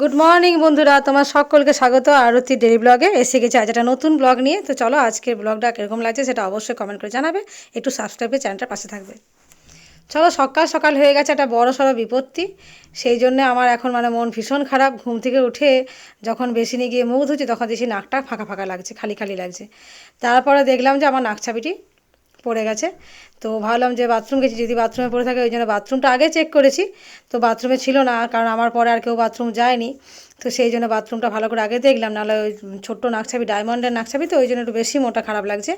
Good morning বন্ধুরা। তোমার সকলকে স্বাগত। আরতি ডেলি ব্লগে এসে গেছে আজ একটা নতুন ব্লগ নিয়ে। তো চলো, আজকের ব্লগটা কীরকম লাগছে সেটা অবশ্যই কমেন্ট করে জানাবে। একটু সাবস্ক্রাইবে চ্যানেলটার পাশে থাকবে। চলো, সকাল সকাল হয়ে গেছে একটা বড় সড়ো বিপত্তি। সেই জন্য আমার এখন মানে মন ভীষণ খারাপ। ঘুম থেকে উঠে যখন বেসিনে গিয়ে মুখ ধুচ্ছি, তখন দেখি নাকটা ফাঁকা ফাঁকা লাগছে, খালি খালি লাগছে। তারপরে দেখলাম যে আমার নাক ছাবিটি পড়ে গেছে। তো ভাবলাম যে বাথরুম গেছি, যদি বাথরুমে পড়ে থাকে, ওই জন্য বাথরুমটা আগে চেক করেছি। তো বাথরুমে ছিল না, কারণ আমার পরে আর কেউ বাথরুম যায়নি। তো সেই জন্য বাথরুমটা ভালো করে আগে দেখলাম, নাহলে ওই ছোট্ট নাকছাবি ডায়মন্ডের নাকছাবি তো, ওই জন্য একটু বেশি মোটা খারাপ লাগছে।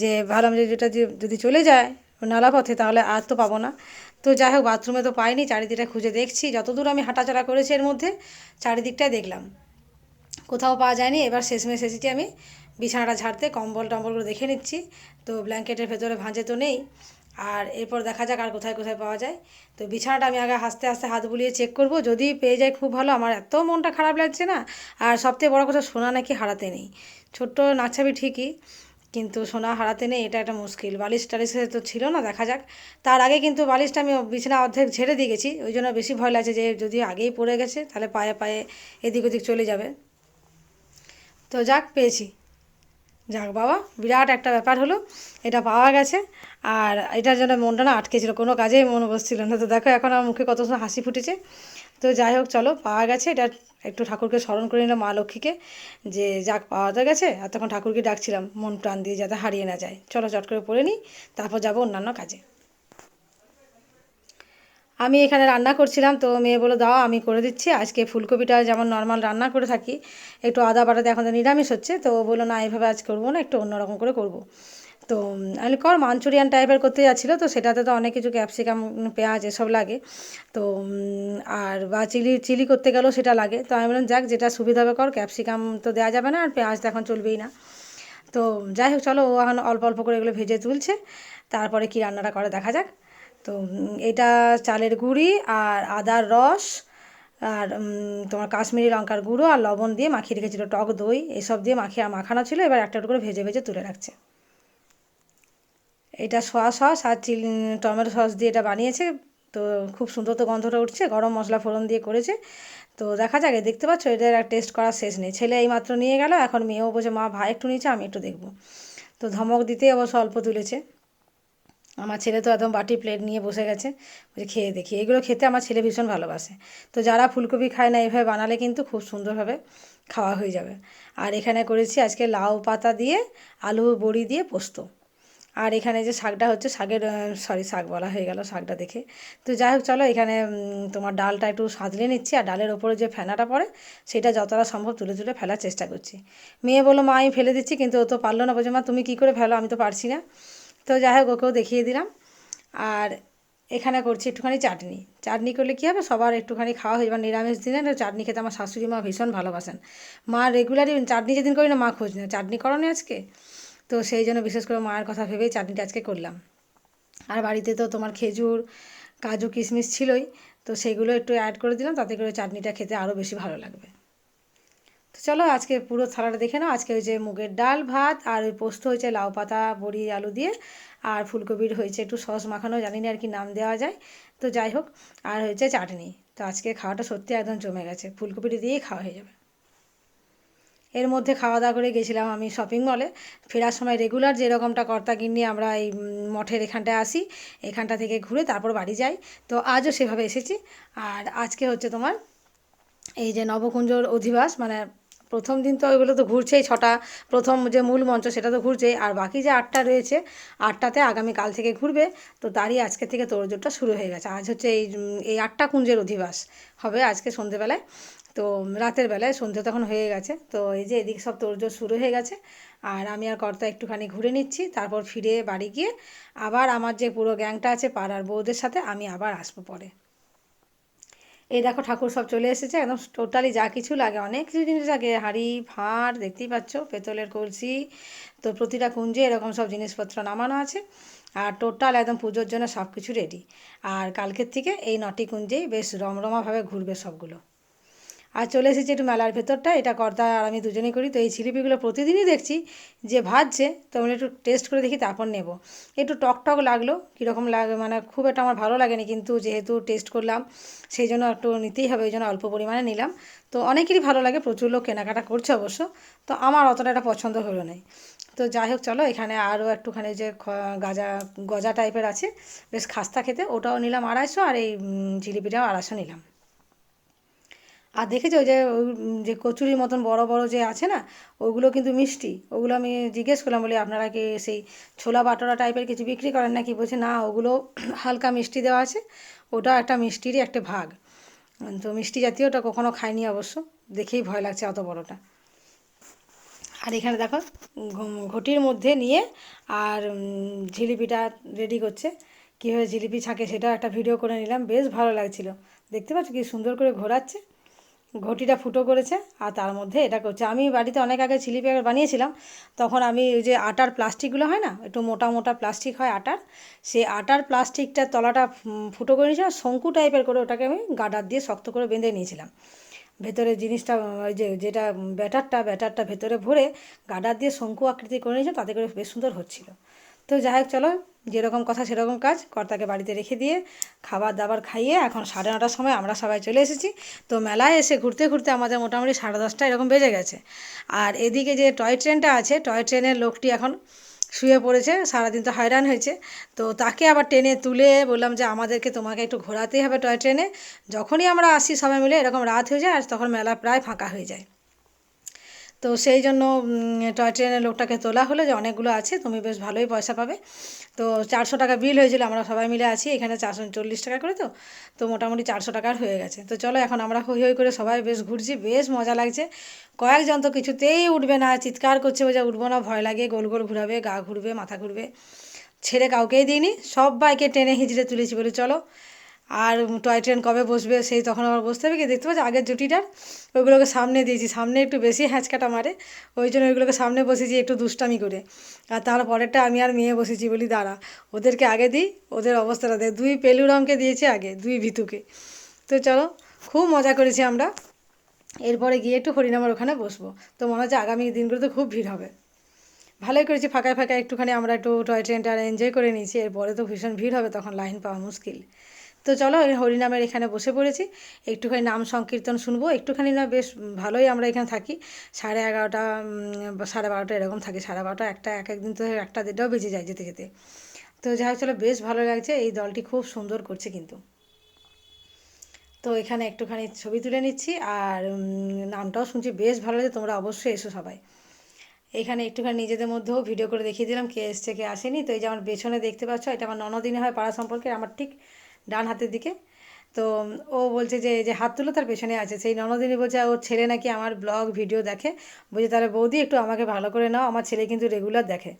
যে ভাবলাম যে যেটা যদি চলে যায় নালা পথে, তাহলে আর তো পাবো না। তো যাই হোক বাথরুমে তো পাইনি, চারিদিকটা খুঁজে দেখছি। যতদূর আমি হাঁটাচলা করেছি এর মধ্যে, চারিদিকটাই দেখলাম। কোথাও পাওয়া যায়নি, এবার শেষমেশ এসেছি আমি বিছানাটা ঝাড়তে, কম্বল টম্বলগুলো দেখে নিচ্ছি। তো ব্ল্যাঙ্কেটের ভেতরে ভাঁজে তো নেই। আর এরপর দেখা যাক আর কোথায় কোথায় পাওয়া যায়। তো বিছানাটা আমি আগে হাসতে হাসতে হাত বুলিয়ে চেক করব। যদি পেয়ে যায় খুব ভালো, আমার এত মনটা খারাপ লাগছে না। আর সবথেকে বড় কথা, সোনা নাকি হারাতে নেই। ছোট্ট নাচাবি ঠিকই, কিন্তু সোনা হারাতে নেই, এটা একটা মুশকিল। বালিশ টালিশে তো ছিল না, দেখা যাক। তার আগে কিন্তু বালিশটা আমি বিছানা অর্ধেক ঝেড়ে দিয়ে গেছি। ওই জন্য বেশি ভয় লাগছে যে, যদি আগেই পড়ে গেছে, তাহলে পায়ে পায়ে এদিক ওদিক চলে যাবে। তো যাক, পেয়েছি। যাক বাবা, বিরাট একটা ব্যাপার হলো, এটা পাওয়া গেছে। আর এটার জন্য মনটা না আটকে ছিল, কোনো কাজেই মন বসছিল না। তো দেখো এখন আমার মুখে কত হাসি ফুটেছে। তো যাই হোক, চলো, পাওয়া গেছে। এটা একটু ঠাকুরকে স্মরণ করে নিলাম, মা লক্ষ্মীকে, যে যাক, পাওয়া তো গেছে। আর তখন ঠাকুরকে ডাকছিলাম, মন প্রাণ দিয়ে যাতে হারিয়ে না যায়। চলো, চট করে পড়ে নিই, তারপর যাব অন্যান্য কাজে। আমি এখানে রান্না করছিলাম, তো মেয়ে বলে দাও, আমি করে দিচ্ছি। আজকে ফুলকপিটা যেমন নর্মাল রান্না করে থাকি, একটু আদা বাটাতে এখন তো নিরামিষ হচ্ছে। তো ও বলল, না এইভাবে আজ করব না, একটু অন্যরকম করে করব। তো আমি কর মাঞ্চুরিয়ান টাইপের করতে যাচ্ছিল, তো সেটাতে তো অনেক কিছু ক্যাপসিকাম পেঁয়াজ এসব লাগে। তো আর বা চিলি চিলি করতে গেলেও সেটা লাগে। তো আমি বললাম, যাক, যেটা সুবিধা হবে কর ক্যাপসিকাম তো দেওয়া যাবে না, আর পেঁয়াজ তো এখন চলবেই না। তো যাই হোক, চলো, ও এখন অল্প অল্প করে এগুলো ভেজে তুলছে। তারপরে কি রান্নাটা করে দেখা যাক। তো এটা চালের গুঁড়ি আর আদার রস আর তোমার কাশ্মীরি লঙ্কার গুঁড়ো আর লবণ দিয়ে মাখিয়ে রেখেছিল, টক দই, এসব দিয়ে মাখিয়ে মাখানো ছিল, এবার একটা করে ভেজে ভেজে তুলে রাখছে। এটা সোয়া সস আর চিলি, টমেটো সস দিয়ে এটা বানিয়েছে, তো খুব সুন্দর তো গন্ধটা উঠছে, গরম মশলা ফোড়ন দিয়ে করেছে। তো দেখা যাক দেখতে পাচ্ছ, এটার টেস্ট করার শেষ নেই। ছেলে এই মাত্র নিয়ে গেল, এখন মেয়েও বলছে, মা, ভাই একটু নিয়েছে আমি একটু দেখব। তো ধমক দিতেই অবশ্য অল্প তুলেছে। আমার ছেলে তো একদম বাটি প্লেট নিয়ে বসে গেছে। বলছে, খেয়ে দেখি। এগুলো খেতে আমার ছেলে ভীষণ ভালোবাসে। তো যারা ফুলকপি খায় না এইভাবে বানালে কিন্তু খুব সুন্দরভাবে খাওয়া হয়ে যাবে। আর এখানে করেছি আজকে লাউ পাতা দিয়ে, আলু বড়ি দিয়ে পোস্ত। আর এখানে যে শাকটা হচ্ছে, শাকের সরি শাক বলা হয়ে গেল শাকটা দেখে। তো যাই হোক, চলো এখানে তোমার ডালটা একটু সাজলে নিচ্ছি। আর ডালের ওপরে যে ফেনাটা পড়ে, সেটা যতটা সম্ভব তুলে তুলে ফেলার চেষ্টা করছি। মেয়ে বলল, মা, আমি ফেলে দিচ্ছি। কিন্তু ও তো পারল না। বলছে, মা, তুমি কী করে ফেলো? আমি তো পারছি না। তো যাই হোক ওকেও দেখিয়ে দিলাম। আর এখানে করছি একটুখানি চাটনি। চাটনি করলে কী হবে? সবার একটুখানি খাওয়া হয়ে যাবে। নিরামিষ দিনে চাটনি খেতে আমার শাশুড়ি মা ভীষণ ভালোবাসেন। মা রেগুলারই চাটনি যেদিন করি না, মা খোঁজ না চাটনি করো আজকে? তো সেই জন্য বিশেষ করে মায়ের কথা ভেবেই চাটনিটা আজকে করলাম। আর বাড়িতে তো তোমার খেজুর, কাজু, কিশমিশ ছিলই। তো সেগুলো একটু অ্যাড করে দিলাম। তাতে করে চাটনিটা খেতে আরও বেশি ভালো লাগবে। তো চলো আজকে পুরো থালাটা দেখে নাও। আজকে হয়েছে মুগের ডাল, ভাত আর ওই পোস্ত হয়েছে লাউ পাতা, বড়ি, আলু দিয়ে। আর ফুলকপির হয়েছে একটু সস মাখানো, জানি না আর কি নাম দেওয়া যায়। তো যাই হোক, আর হয়েছে চাটনি। তো আজকে খাওয়াটা সত্যি একদম জমে গেছে। ফুলকপিটি দিয়েই খাওয়া হয়ে যাবে। এর মধ্যে খাওয়া দাওয়া করে গেছিলাম আমি শপিং মলে ফেরার সময় রেগুলার যেরকমটা কর্তা কিনে আমরা এই মঠের এখানটায় আসি, এখানটা থেকে ঘুরে তারপর বাড়ি যাই। তো আজও সেভাবে এসেছি। আর আজকে হচ্ছে তোমার এই যে নবকুঞ্জর অধিবাস মানে প্রথম দিন তো ওইগুলো তো ঘুরছেই ছটা, প্রথম যে মূল মঞ্চ সেটা তো ঘুরছেই। আর বাকি যে আটটা রয়েছে, আটটাতে আগামীকাল থেকে ঘুরবে, তো তারই আজকে থেকে তোড়জোড়টা শুরু হয়ে গেছে। আজ হচ্ছে এই এই আটটা কুঞ্জের অধিবাস হবে আজকে সন্ধেবেলায়। তো রাতের বেলায়, সন্ধে তখন হয়ে গেছে। তো এই যে এদিক সব তোড়জোড় শুরু হয়ে গেছে। আর আমি আর কর্তা একটুখানি ঘুরে নিচ্ছি, তারপর ফিরে বাড়ি গিয়ে আবার আমার যে পুরো গ্যাংটা আছে পাড়ার বউদের সাথে আমি আবার আসব পরে। এই দেখো ঠাকুর সব চলে এসেছে, একদম টোটালি যা কিছু লাগে, অনেক কিছু জিনিস লাগে। হাঁড়ি, ভাঁড়, দেখতেই পাচ্ছ, পেতলের কলসি, তো প্রতিটা কুঞ্জে এরকম সব জিনিসপত্র নামানো আছে। আর টোটাল একদম পুজোর জন্য সব কিছু রেডি আর কালকের থেকে এই নটি কুঞ্জেই বেশ রমরমাভাবে ঘুরবে সবগুলো। আর চলে এসেছি একটু মেলার ভেতরটা, এটা কর্তা আর আমি দুজনেই করি। তো এই জিলিপিগুলো প্রতিদিনই দেখছি, যে ভাজছে তো আমি একটু টেস্ট করে দেখি, তারপর নেব। একটু টক টক লাগল, কীরকম লাগে মানে খুব একটা আমার ভালো লাগেনি, কিন্তু যেহেতু টেস্ট করলাম, সেই জন্য একটু নিতেই হবে, ওই জন্য অল্প পরিমাণে নিলাম। তো অনেকেরই ভালো লাগে, প্রচুর লোক কেনাকাটা করছে অবশ্য, তো আমার অতটা এটা পছন্দ হলো না তো যাই হোক, চলো এখানে আরও একটুখানি যে গাজা, গজা টাইপের আছে, বেশ খাস্তা খেতে, ওটাও নিলাম আড়াইশো, আর এই জিলিপিটাও আড়াইশো নিলাম। আর দেখেছ ওই যে যে কচুরির মতন বড় বড় যে আছে না, ওগুলো কিন্তু মিষ্টি। ওগুলো আমি জিজ্ঞেস করলাম, বলি, আপনারা কি সেই ছোলা বাটোরা টাইপের কিছু বিক্রি করেন নাকি? বলছে, না, ওগুলো হালকা মিষ্টি দেওয়া আছে। ওটা একটা মিষ্টিরই একটা ভাগ। তো মিষ্টি জাতীয়টা কখনো খাইনি অবশ্য। দেখেই ভয় লাগছে অত বড়টা। আর এখানে দেখো ঘটির মধ্যে নিয়ে আর জিলিপিটা রেডি করছে। কীভাবে জিলিপি ছাঁকে সেটাও একটা ভিডিও করে নিলাম। বেশ ভালো লাগছিল। দেখতে পাচ্ছ কি সুন্দর করে ঘোরাচ্ছে। ঘটিটা ফুটো করেছে আর তার মধ্যে এটা করছে। আমি বাড়িতে অনেক আগে জিলিপি বানিয়েছিলাম, তখন আমি ওই যে আটার প্লাস্টিকগুলো হয় না, একটু মোটা মোটা প্লাস্টিক হয় আটার, সেই আটার প্লাস্টিকটার তলাটা ফুটো করে নিয়েছিলাম, শঙ্কু টাইপের করে ওটাকে আমি গাডার দিয়ে শক্ত করে বেঁধে নিয়েছিলাম। ভেতরে জিনিসটা ওই যে, যেটা ব্যাটারটা ব্যাটারটা ভেতরে ভরে গাডার দিয়ে শঙ্কু আকৃতি করে নিয়েছিলাম, তাতে করে বেশ সুন্দর হচ্ছিল। তো যাই হোক, চলো, যেরকম কথা সেরকম কাজ, কর্তাকে বাড়িতে রেখে দিয়ে খাবার দাবার খাইয়ে এখন সাড়ে নটার সময় আমরা সবাই চলে এসেছি। তো মেলায় এসে ঘুরতে ঘুরতে আমাদের মোটামুটি সাড়ে দশটা এরকম বেজে গেছে। আর এদিকে যে টয় ট্রেনটা আছে, টয় ট্রেনের লোকটি এখন শুয়ে পড়েছে, সারাদিন তো হয়রান হয়েছে। তো তাকে আবার টেনে তুলে বললাম যে, আমাদেরকে তোমাকে একটু ঘোরাতেই হবে টয় ট্রেনে। যখনই আমরা আসি সবাই মিলে এরকম রাত হয়ে যায় আর তখন মেলা প্রায় ফাঁকা হয়ে যায়। তো সেই জন্য টয় ট্রেনের লোকটাকে তোলা হলো যে অনেকগুলো আছে, তুমি বেশ ভালোই পয়সা পাবে। তো চারশো টাকা বিল হয়েছিল, আমরা সবাই মিলে আছি, এখানে চারশো চল্লিশ টাকা করে তো তো মোটামুটি চারশো টাকার হয়ে গেছে। তো চলো এখন আমরা হই হই করে সবাই বেশ ঘুরছি, বেশ মজা লাগছে। কয়েকজন তো কিছুতেই উঠবে না, চিৎকার করছে যে উঠবো না, ভয় লাগে, গোল গোল ঘুরাবে, গা ঘুরবে, মাথা ঘুরবে। ছেড়ে কাউকেই দিইনি সব বাইকে টেনে হিঁচড়ে তুলেছি বলে, চলো আর টয় ট্রেন কবে বসবে সেই তখন আবার বসতে হবে। কি দেখতে পাচ্ছি আগের জুটিটার ওইগুলোকে সামনে দিয়েছি। সামনে একটু বেশি হ্যাঁচকাটা মারে, ওই জন্য ওইগুলোকে সামনে বসেছি একটু দুষ্টামি করে। আর তার পরেরটা আমি আর মেয়ে বসেছি বলি, দাঁড়া, ওদেরকে আগে দিই, ওদের অবস্থাটা দেয় দুই পেলুরামকে দিয়েছে আগে, দুই ভিতুকে। তো চলো, খুব মজা করেছি আমরা। এরপরে গিয়ে একটু হরিনামার ওখানে বসবো। তো মনে হচ্ছে আগামী দিনগুলোতে খুব ভিড় হবে। ভালোই করেছি, ফাঁকায় ফাঁকায় একটুখানি আমরা একটু টয় ট্রেনটা এনজয় করে নিয়েছি। এরপরে তো ভীষণ ভিড় হবে তখন লাইন পাওয়া মুশকিল। তো চলো, এই হরিনামের এখানে বসে পড়েছি। একটুখানি নাম সংকীর্তন শুনব। একটুখানি না বেশ ভালোই আমরা এখানে থাকি। সাড়ে এগারোটা সাড়ে বারোটা এরকম থাকি। সাড়ে বারোটা, একটা, এক একদিন তো একটা দেড়টাও বেজে যায় যেতে যেতে। তো যাই হোক, চলো, বেশ ভালো লাগছে। এই দলটি খুব সুন্দর করছে কিন্তু। তো এখানে একটুখানি ছবি তুলে নিচ্ছি আর নামটাও শুনছি। বেশ ভালো লাগে তোমরা অবশ্যই এসো সবাই। এখানে একটুখানি নিজেদের মধ্যেও ভিডিও করে দেখিয়ে দিলাম কে এসছে, কে আসেনি। তো এই যে আমার পেছনে দেখতে পাচ্ছ, এটা আমার ননদিনে হয় পাড়া সম্পর্কে আমার ঠিক ডান হাতের দিকে। তো ও বলছে যে যে হাত তুলো তার পেছনে আছে। সেই ননদিনী বলছে, ওর ছেলে নাকি আমার ব্লগ ভিডিও দেখে। বলছে, তাহলে বৌদি একটু আমাকে ভালো করে নাও, আমার ছেলে কিন্তু রেগুলার দেখে।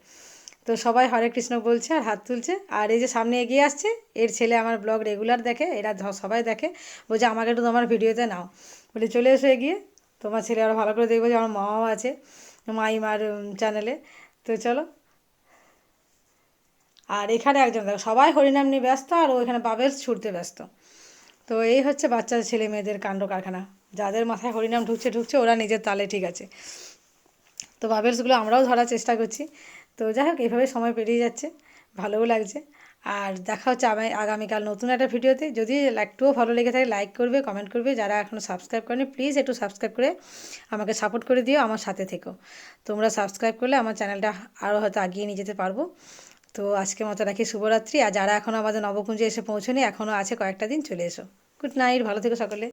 তো সবাই হরে কৃষ্ণ বলছে আর হাত তুলছে। আর এই যে সামনে এগিয়ে আসছে, এর ছেলে আমার ব্লগ রেগুলার দেখে, এরা সবাই দেখে। বলছে, আমাকে একটু তোমার ভিডিওতে নাও। বলে, চলে এসো এগিয়ে। তোমার ছেলে আরও ভালো করে দেখব যে আমার মাও আছে মাইমার চ্যানেলে তো চলো আর এখানে একজন দেখো, সবাই হরিনাম নিয়ে ব্যস্ত আর ও এখানে বাবেলস ছুটতে ব্যস্ত। তো এই হচ্ছে বাচ্চা ছেলে মেয়েদের কাণ্ড কারখানা। যাদের মাথায় হরিনাম ঢুকছে ঢুকছে, ওরা নিজের তালে ঠিক আছে। তো বাবেলসগুলো আমরাও ধরার চেষ্টা করছি। তো যাই হোক এইভাবে সময় পেরিয়ে যাচ্ছে, ভালোও লাগছে। আর দেখা হচ্ছে আমি, আগামীকাল নতুন একটা ভিডিওতে। যদি একটুও ভালো লেগে থাকে লাইক করবে কমেন্ট করবে। যারা এখনও সাবস্ক্রাইব করেনি প্লিজ একটু সাবস্ক্রাইব করে আমাকে সাপোর্ট করে দিও, আমার সাথে থেকো। তোমরা সাবস্ক্রাইব করলে আমার চ্যানেলটা আরও হয়তো আগিয়ে নিয়ে যেতে পারব। তো আজকে মতো রাখি, শুভরাত্রি। আর যারা এখনও আমাদের নবকুঞ্জে এসে পৌঁছনি এখনও আছে কয়েকটা দিন, চলে এসো। গুড নাইট ভালো থেকো সকলে।